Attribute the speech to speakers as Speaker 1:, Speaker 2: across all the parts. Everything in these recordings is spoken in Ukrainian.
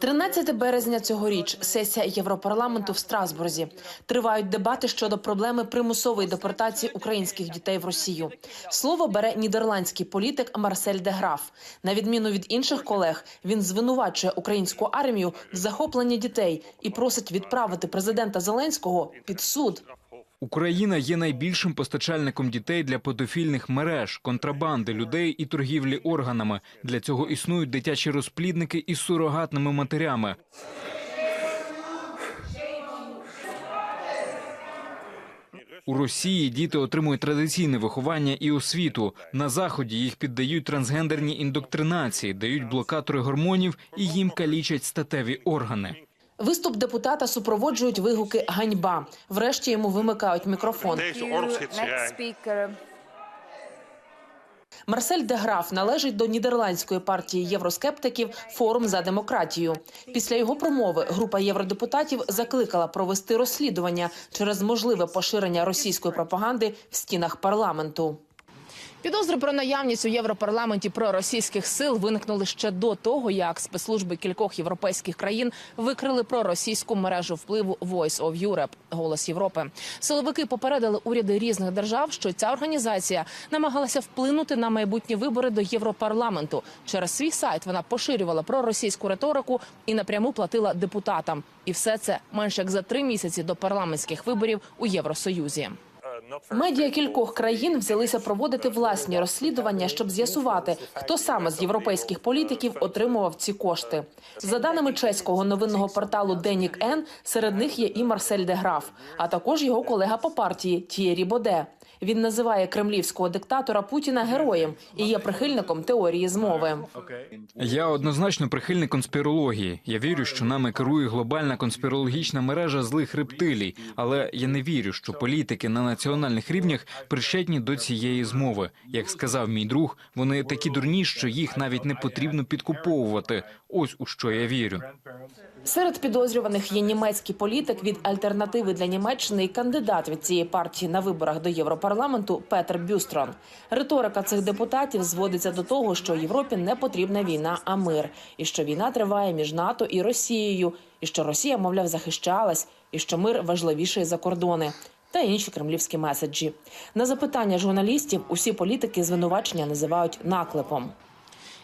Speaker 1: 13 березня цьогоріч сесія Європарламенту в Страсбурзі. Тривають дебати щодо проблеми примусової депортації українських дітей в Росію. Слово бере нідерландський політик Марсель де Граф. На відміну від інших колег, він звинувачує українську армію в захопленні дітей і просить відправити президента Зеленського під суд.
Speaker 2: Україна є найбільшим постачальником дітей для педофільних мереж, контрабанди людей і торгівлі органами. Для цього існують дитячі розплідники із сурогатними матерями. У Росії діти отримують традиційне виховання і освіту. На заході їх піддають трансгендерній індоктринації, дають блокатори гормонів і їм калічать статеві органи.
Speaker 1: Виступ депутата супроводжують вигуки ганьба. Врешті йому вимикають мікрофон. Марсель де Граф належить до нідерландської партії євроскептиків Форум за демократію. Після його промови група євродепутатів закликала провести розслідування через можливе поширення російської пропаганди в стінах парламенту. Підозри про наявність у Європарламенті проросійських сил виникнули ще до того, як спецслужби кількох європейських країн викрили проросійську мережу впливу Voice of Europe – Голос Європи. Силовики попередили уряди різних держав, що ця організація намагалася вплинути на майбутні вибори до Європарламенту. Через свій сайт вона поширювала проросійську риторику і напряму платила депутатам. І все це менше як за три місяці до парламентських виборів у Євросоюзі. Медіа кількох країн взялися проводити власні розслідування, щоб з'ясувати, хто саме з європейських політиків отримував ці кошти. За даними чеського новинного порталу Денік Н, серед них є і Марсель Деграф, а також його колега по партії Тієрі Боде. Він називає кремлівського диктатора Путіна героєм і є прихильником теорії змови.
Speaker 2: Я однозначно прихильник конспірології. Я вірю, що нами керує глобальна конспірологічна мережа злих рептилій, але я не вірю, що політики на національних рівнях причетні до цієї змови. Як сказав мій друг, вони такі дурні, що їх навіть не потрібно підкуповувати. Ось у що я вірю.
Speaker 1: Серед підозрюваних є німецький політик від альтернативи для Німеччини і кандидат від цієї партії на виборах до Європарламенту Петер Бюстрон. Риторика цих депутатів зводиться до того, що Європі не потрібна війна, а мир, і що війна триває між НАТО і Росією, і що Росія, мовляв, захищалась, і що мир важливіший за кордони. Та інші кремлівські меседжі на запитання журналістів усі політики звинувачення називають наклепом.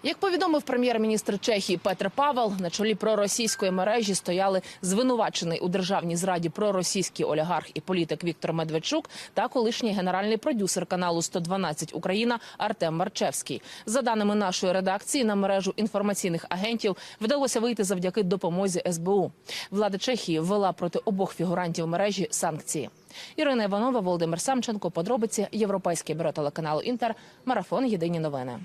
Speaker 1: Як повідомив прем'єр-міністр Чехії Петр Павел, на чолі проросійської мережі стояли звинувачений у державній зраді проросійський олігарх і політик Віктор Медведчук та колишній генеральний продюсер каналу «112 Україна Артем Марчевський. За даними нашої редакції, на мережу інформаційних агентів вдалося вийти завдяки допомозі СБУ. Влада Чехії ввела проти обох фігурантів мережі санкції. Ірина Іванова, Володимир Самченко. Подробиці Європейське бюро телеканалу Інтер. Марафон. Єдині новини.